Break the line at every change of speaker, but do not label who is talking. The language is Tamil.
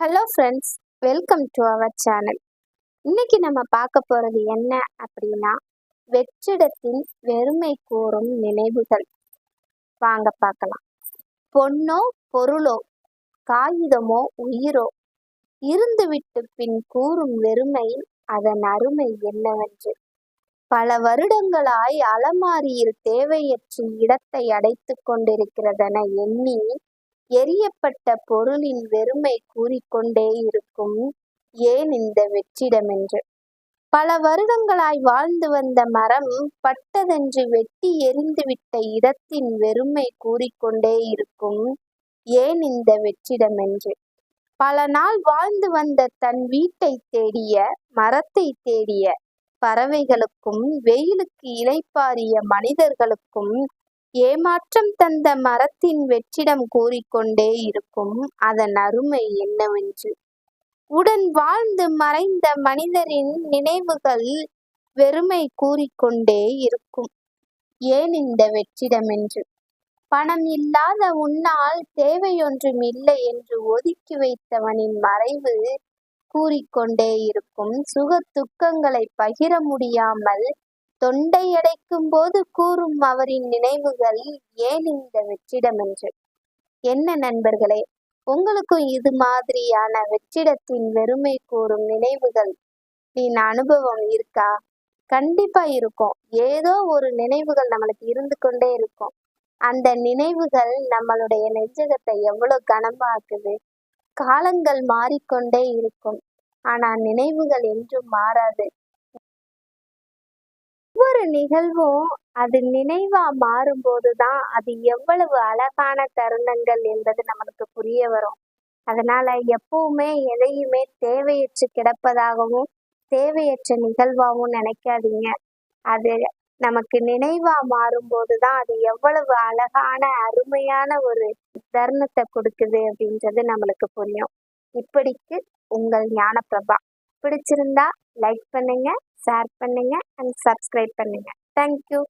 Hello friends welcome to our channel இன்னைக்கு நம்ம பார்க்க போகிறது என்ன அப்படின்னா வெற்றிடத்தின் வெறுமை கூறும் நினைவுகள். வாங்க பார்க்கலாம். பொன்னோ பொருளோ காகிதமோ உயிரோ இருந்துவிட்டு பின் கூறும் வெறுமை அதன் அருமை என்னவென்று. பல வருடங்களாய் அலமாரியில் தேவையற்ற இடத்தை அடைத்துக் கொண்டிருக்கிறதென எண்ணி எரியப்பட்ட பொருளின் வெறுமை கூறிக்கொண்டே இருக்கும் ஏன் இந்த வெற்றிடமென்று? பல வருடங்களாய் வாழ்ந்து வந்த மரம் பட்டதென்று வெட்டி எரிந்துவிட்ட இடத்தின் வெறுமை கூறிக்கொண்டே இருக்கும் ஏன் இந்த வெற்றிடமென்று? பல நாள் வாழ்ந்து வந்த தன் வீட்டை தேடிய மரத்தை தேடிய பறவைகளுக்கும் வெயிலுக்கு இலைப்பாரிய மனிதர்களுக்கும் ஏமாற்றம் தந்த மரத்தின் வெற்றிடம் கூறிக்கொண்டே இருக்கும் அதன் அருமை என்னவென்று. உடன் வாழ்ந்து மறைந்த மனிதரின் நினைவுகள் வெறுமை கூறிக்கொண்டே இருக்கும். ஏன் இந்த வெற்றிடம் என்று பணம் இல்லாத உன்னால் தேவையொன்றும் இல்லை என்று ஒதுக்கி வைத்தவனின் மறைவு கூறிக்கொண்டே இருக்கும். சுக துக்கங்களை பகிர முடியாமல் தொண்டை அடைக்கும் போது கூறும் அவரின் நினைவுகள் ஏன் இந்த வெற்றிடம் என்று என்ன நண்பர்களே உங்களுக்கும் இது மாதிரியான வெற்றிடத்தின் வெறுமை கூறும் நினைவுகள் நீன் அனுபவம் இருக்கா? கண்டிப்பா இருக்கும். ஏதோ ஒரு நினைவுகள் நம்மளுக்கு இருந்து கொண்டே இருக்கும். அந்த நினைவுகள் நம்மளுடைய நெஞ்சகத்தை எவ்வளவு கனமாக்குது? காலங்கள் மாறிக்கொண்டே இருக்கும். ஆனா நினைவுகள் என்றும் மாறாது. ஒவ்வொரு நிகழ்வும் அது நினைவா மாறும்போது தான் அது எவ்வளவு அழகான தருணங்கள் என்பது நமக்கு புரிய வரும். அதனால எப்பவுமே எதையுமே தேவையற்று கிடப்பதாகவும் தேவையற்ற நிகழ்வாகவும் நினைக்காதீங்க. அது நமக்கு நினைவா மாறும்போது தான் அது எவ்வளவு அழகான அருமையான ஒரு தருணத்தை கொடுக்குது அப்படின்றது நம்மளுக்கு புரியும். இப்படிக்கு உங்கள் ஞானப்பிரபா. பிடிச்சிருந்தா லைக் பண்ணுங்க ஷேர் பண்ணுங்க அண்ட் சப்ஸ்கிரைப் பண்ணுங்க. தேங்க்யூ